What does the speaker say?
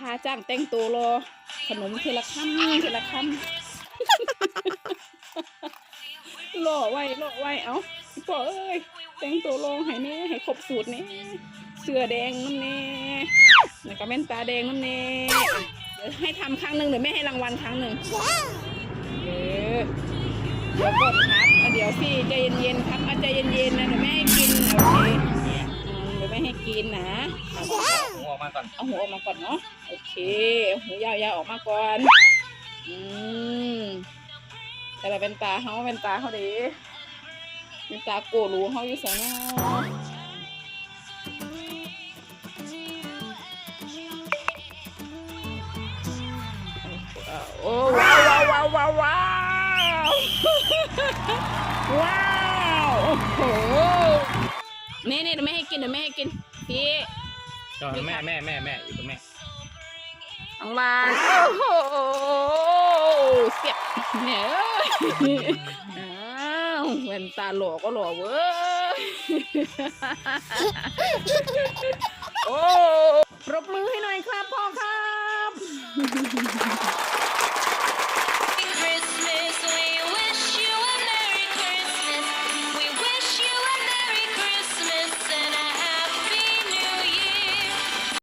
ท่าจ้างแต่งตัวรอ ขนมเทละคำเทละคำล่อไว้ล่อไว้เอาพี่ปอเอ้ยแต่งตัวรอให้แน่ให้ครบสูตรแน่เสื้อแดงน้ำแน่แล้วก็แว่นตาแดงน้ำแน่เดี๋ยวให้ทำครั้งหนึ่งเดี๋ยวแม่ให้รางวัลครั้งหนึ่งเออเดี๋ยวก่อนครับเดี๋ยวสิใจเย็นๆครับอะใจเย็นๆนะเดี๋ยวแม่ กินนะหัวออกมาก่อนเอาหูออกมาก่อนเนาะโอเคเอาหูยาวๆออกมาก่อนอืมแต่ละเป็นตาเขาเป็นตาเขาดีเป็นตาโกรูเขาอยู่ใส่เนาะโอ้ว้าวว้าวว้าวว้าวว้าวโอ้โหนี่นี่เดี๋ยวไม่ให้กินเดี๋ยวไม่ให้กิน พี่ จอนแม่แม่แม่แม่อยู่กับแม่น้องลานโอ้โหเสียบเนี่ยเอ้ยอ้าวแว่นตาหล่อก็หล่อเว้ย โอ้ปรบมือให้หน่อยครับพ่อครับ